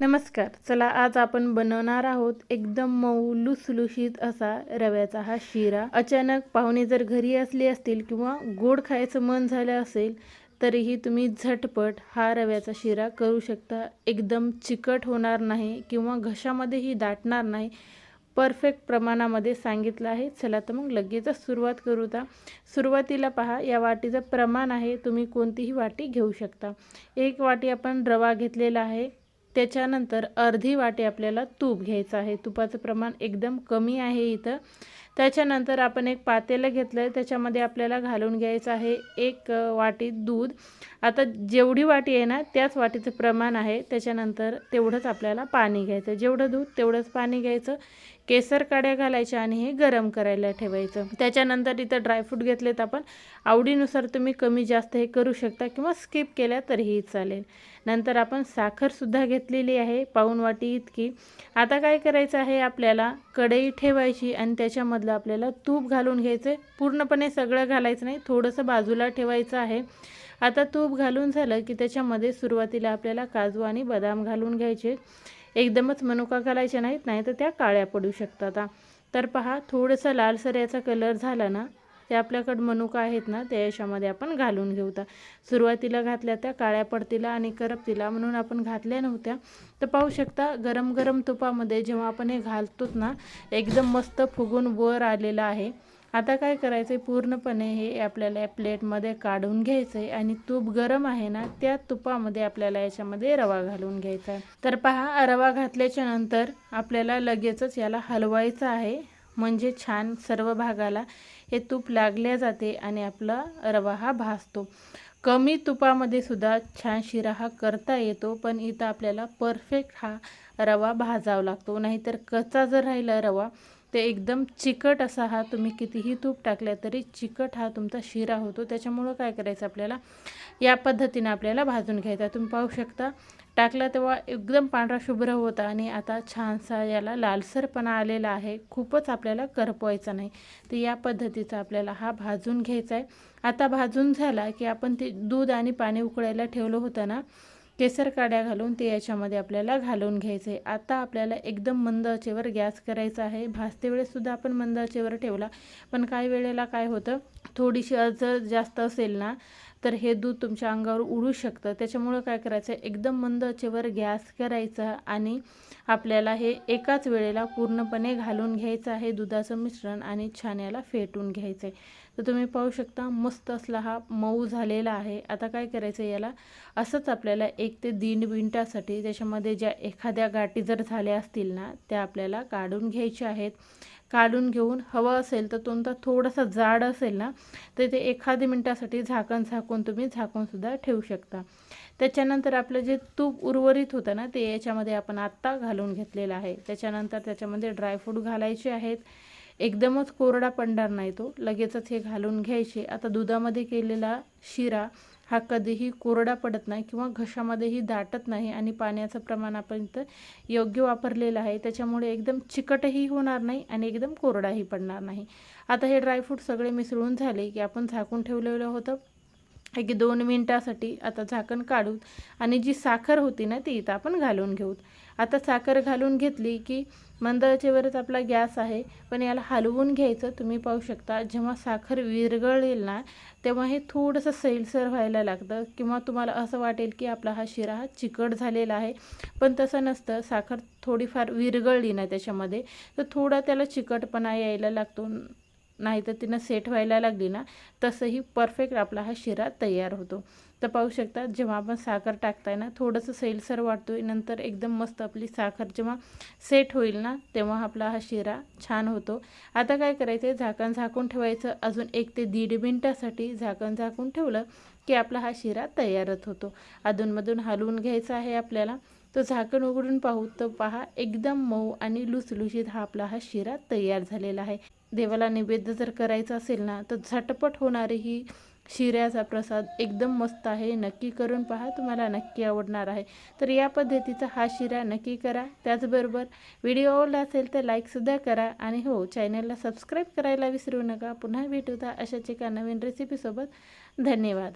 नमस्कार. चला आज आपण बनवणार आहोत एकदम मऊ लुसलुशीत असा रव्याचा हा शिरा. अचानक पाहुणे जर घरी असले असतील किंवा गोड खायचं मन झालं असेल तरीही तुम्ही झटपट हा रव्याचा शिरा करू शकता. एकदम चिकट होणार नाही किंवा घशामध्येही दाटणार नाही. परफेक्ट प्रमाणामध्ये सांगितलं आहे. चला तर मग लगेचच सुरुवात करू ता सुरुवातीला पहा या वाटीचं प्रमाण आहे. तुम्ही कोणतीही वाटी घेऊ शकता. एक वाटी आपण रवा घेतलेला आहे. त्याच्यानंतर अर्धी वाटी आपल्याला तूप घ्यायचं आहे. तुपाचं प्रमाण एकदम कमी आहे इथं. त्याच्यानंतर आपण एक पातेलं घेतलं आहे त्याच्यामध्ये आपल्याला घालून घ्यायचं आहे एक वाटी दूध. आता जेवढी वाटी आहे ना त्याच वाटीचं प्रमाण आहे. त्याच्यानंतर तेवढंच आपल्याला पाणी घ्यायचं जेवढं दूध तेवढंच पाणी घ्यायचं. केसर काड्या घालायच्या आणि हे गरम करायला ठेवायचं. त्याच्यानंतर इथं ड्रायफ्रूट घेतलेत आपण. आवडीनुसार तुम्ही कमी जास्त हे करू शकता किंवा स्किप केल्या तरीही चालेल. नंतर आपण साखरसुद्धा घेतलेली आहे पाऊण वाटी इतकी. आता काय करायचं आहे आपल्याला कढई ठेवायची आणि त्याच्यामधलं आपल्याला तूप घालून घ्यायचं पूर्णपणे सगळं घालायचं नाही थोडंसं बाजूला ठेवायचं आहे. आता तूप घालून झालं की त्याच्यामध्ये सुरुवातीला आपल्याला काजू आणि बदाम घालून घ्यायचे. एकदमच मनुका घालायच्या नाहीत नाही तर त्या काळ्या पडू शकतात. तर पहा थोडंसं लालसर याचा कलर झाला ना ते आपल्याकडं मनुका आहेत ना त्या याच्यामध्ये आपण घालून घेऊ सुरुवातीला घातल्या त्या काळ्या पडतीला आणि करपतीला म्हणून आपण घातल्या नव्हत्या. तर पाहू शकता गरम गरम तुपामध्ये जेव्हा आपण हे घालतोच ना एकदम मस्त फुगून वर आलेलं आहे. आता काय करायचं आहे पूर्णपणे हे आपल्याला या प्लेटमध्ये काढून घ्यायचं आहे आणि तूप गरम आहे ना त्या तुपामध्ये आपल्याला याच्यामध्ये रवा घालून घ्यायचा आहे. तर पहा रवा घातल्याच्या नंतर आपल्याला लगेचच याला हलवायचं आहे. म्हणजे छान सर्व भागाला हे तूप लागल्या जाते आणि आपला रवा हा भाजतो. कमी तुपामध्ये सुद्धा छान शिरा हा करता येतो पण इथं आपल्याला परफेक्ट हा रवा भाजावा लागतो. नाहीतर कच्चा जर राहिला रवा ते एकदम चिकट असा हा तुम्ही कितीही तूप टाकल्या तरी चिकट हा तुमचा शिरा होतो. त्याच्यामुळं काय करायचं आपल्याला? या पद्धतीनं आपल्याला भाजून घ्यायचा. तुम्ही पाहू शकता टाकला तेव्हा एकदम पांढरा शुभ्र होता आणि आता छानसा याला लालसरपणा आलेला आहे. खूपच आपल्याला करपवायचा नाही. तर या पद्धतीचा आपल्याला हा भाजून घ्यायचा आहे. आता भाजून झाला की आपण ते दूध आणि पाणी उकळायला ठेवलं होतं ना केसर काड्या घालून ते याच्यामध्ये आपल्याला घालून घ्यायचं. आहे आता आपल्याला एकदम मंद आचेवर गॅस करायचा आहे. भाजते वेळेससुद्धा आपण मंद आचेवर ठेवला. पण काही वेळेला काय होतं थोडीशी जर जास्त असेल ना तर हे दूध तुमच्या अंगावर उडू शकतं. त्याच्यामुळं काय करायचं? एकदम मंद आचेवर गॅस करायचा आणि आपल्याला हे एकाच वेळेला पूर्णपणे घालून घ्यायचं आहे दुधाचं मिश्रण आणि छान याला फेटून घ्यायचं आहे तर तुम्ही पाहू शकता मस्त असला हा मऊ झालेला आहे. आता काय करायचं याला? असंच आपल्याला एक ते दीड मिनटासाठी त्याच्यामध्ये ज्या एखाद्या गाठी जर झाल्या असतील ना त्या आपल्याला काढून घ्यायच्या आहेत. काढून घेऊन हवं असेल तर तुमचा थोडासा जाड असेल ना तर ते एखादी मिनटासाठी झाकण झाकून तुम्ही झाकूनसुद्धा ठेवू शकता. त्याच्यानंतर आपलं जे तूप उर्वरित होतं ना ते याच्यामध्ये आपण आत्ता घालून घेतलेलं आहे. त्याच्यानंतर त्याच्यामध्ये ड्रायफ्रूट घालायचे आहेत. एकदमच कोरडा पडणार नाही तो. लगेचच हे घालून घ्यायचे. आता दुधामध्ये केलेला शिरा हा कधीही कोरडा पडत नाही किंवा घशामध्येही दाटत नाही आणि पाण्याचं प्रमाण आपण इथं योग्य वापरलेलं आहे. त्याच्यामुळे एकदम चिकटही होणार नाही आणि एकदम कोरडाही पडणार नाही. आता हे ड्रायफ्रूट सगळे मिसळून झाले की आपण झाकून ठेवलेलं होतं. एक दोन मिनटासाठी आता झाकण काढूत आणि जी साखर होती ना ती इथं आपण घालून घेऊत. आता साखर घालून घेतली की मंदाचेवरच आपला गॅस आहे पण याला हलवून घ्यायचं तुम्ही पाहू शकता. जेव्हा साखर विरघळेल ना तेव्हा हे थोडंसं सैलसर व्हायला लागतं किंवा तुम्हाला असं वाटेल की आपला हा शिरा हा चिकट झालेला आहे पण तसं नसतं. साखर थोडीफार विरघळली ना त्याच्यामध्ये तर थोडा त्याला चिकटपणा यायला लागतो. नाही तर तिनं सेट व्हायला लागली ना तसंही परफेक्ट आपला हा शिरा तयार होतो. तर पाहू शकता जेव्हा आपण साखर टाकताय ना थोडंसं सैलसर वाटतोय नंतर एकदम मस्त आपली साखर जेव्हा सेट होईल ना तेव्हा आपला हा शिरा छान होतो. आता काय करायचं आहे झाकण झाकून ठेवायचं अजून एक ते दीड मिनटासाठी झाकण झाकून ठेवलं की आपला हा शिरा तयारच होतो. अधूनमधून हलवून घ्यायचा आहे आपल्याला. तो झाकण उघडून पाहू तर पहा एकदम मऊ आणि लुसलुशीत हा आपला हा शिरा तयार झालेला आहे. देवाला नैवेद्य जर करायचा असेल ना तर झटपट होणारी ही शिऱ्याचा प्रसाद एकदम मस्त आहे. नक्की करून पहा तुम्हाला नक्की आवडणार आहे. तर या पद्धतीचा हा शिरा नक्की करा. त्याचबरोबर व्हिडिओ आवडला असेल तर लाईकसुद्धा करा. आणि हो चॅनलला सबस्क्राईब करायला विसरू नका. पुन्हा भेटूता अशाच एका नवीन रेसिपीसोबत धन्यवाद.